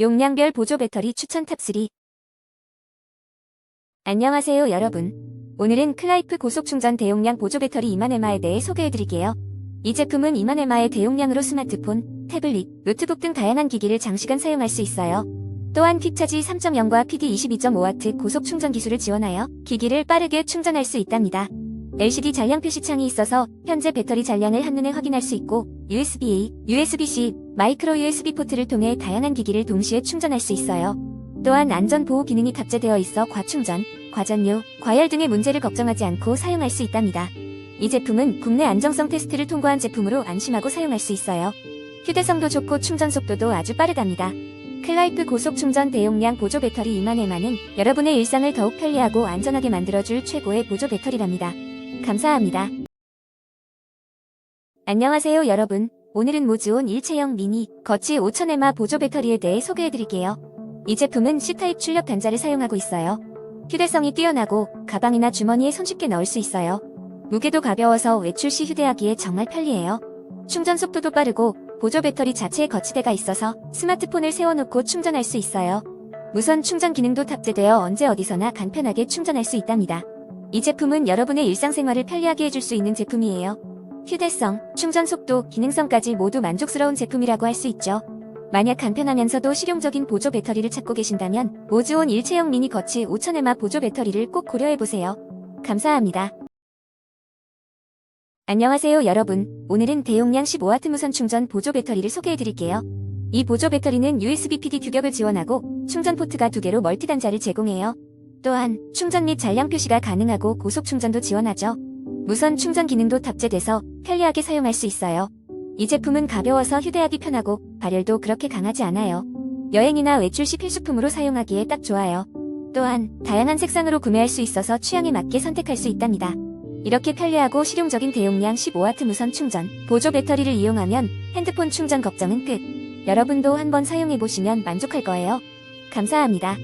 용량별 보조 배터리 추천 탑3 안녕하세요 여러분. 오늘은 클라이프 고속 충전 대용량 보조 배터리 2만에마에 대해 소개해드릴게요. 이 제품은 2만에마의 대용량으로 스마트폰, 태블릿, 노트북 등 다양한 기기를 장시간 사용할 수 있어요. 또한 퀵차지 3.0과 PD 22.5W 고속 충전 기술을 지원하여 기기를 빠르게 충전할 수 있답니다. LCD 잔량 표시창이 있어서 현재 배터리 잔량을 한눈에 확인할 수 있고 USB-A, USB-C, 마이크로 USB 포트를 통해 다양한 기기를 동시에 충전할 수 있어요. 또한 안전 보호 기능이 탑재되어 있어 과충전, 과전류, 과열 등의 문제를 걱정하지 않고 사용할 수 있답니다. 이 제품은 국내 안정성 테스트를 통과한 제품으로 안심하고 사용할 수 있어요. 휴대성도 좋고 충전 속도도 아주 빠르답니다. 클라이프 고속 충전 대용량 보조 배터리 2만에만은 여러분의 일상을 더욱 편리하고 안전하게 만들어줄 최고의 보조 배터리랍니다. 감사합니다. 안녕하세요 여러분. 오늘은 모즈온 일체형 미니 거치 5000에마 보조 배터리에 대해 소개해드릴게요. 이 제품은 C타입 출력 단자를 사용하고 있어요. 휴대성이 뛰어나고 가방이나 주머니에 손쉽게 넣을 수 있어요. 무게도 가벼워서 외출 시 휴대하기에 정말 편리해요. 충전 속도도 빠르고 보조 배터리 자체에 거치대가 있어서 스마트폰을 세워놓고 충전할 수 있어요. 무선 충전 기능도 탑재되어 언제 어디서나 간편하게 충전할 수 있답니다. 이 제품은 여러분의 일상생활을 편리하게 해줄 수 있는 제품이에요. 휴대성, 충전 속도, 기능성까지 모두 만족스러운 제품이라고 할 수 있죠. 만약 간편하면서도 실용적인 보조 배터리를 찾고 계신다면 모즈온 일체형 미니 거치 5000에마 보조 배터리를 꼭 고려해보세요. 감사합니다. 안녕하세요 여러분. 오늘은 대용량 15W 무선 충전 보조 배터리를 소개해드릴게요. 이 보조 배터리는 USB PD 규격을 지원하고 충전 포트가 두 개로 멀티 단자를 제공해요. 또한 충전 및 잔량 표시가 가능하고 고속 충전도 지원하죠. 무선 충전 기능도 탑재돼서 편리하게 사용할 수 있어요. 이 제품은 가벼워서 휴대하기 편하고 발열도 그렇게 강하지 않아요. 여행이나 외출 시 필수품으로 사용하기에 딱 좋아요. 또한 다양한 색상으로 구매할 수 있어서 취향에 맞게 선택할 수 있답니다. 이렇게 편리하고 실용적인 대용량 15W 무선 충전, 보조 배터리를 이용하면 핸드폰 충전 걱정은 끝. 여러분도 한번 사용해보시면 만족할 거예요. 감사합니다.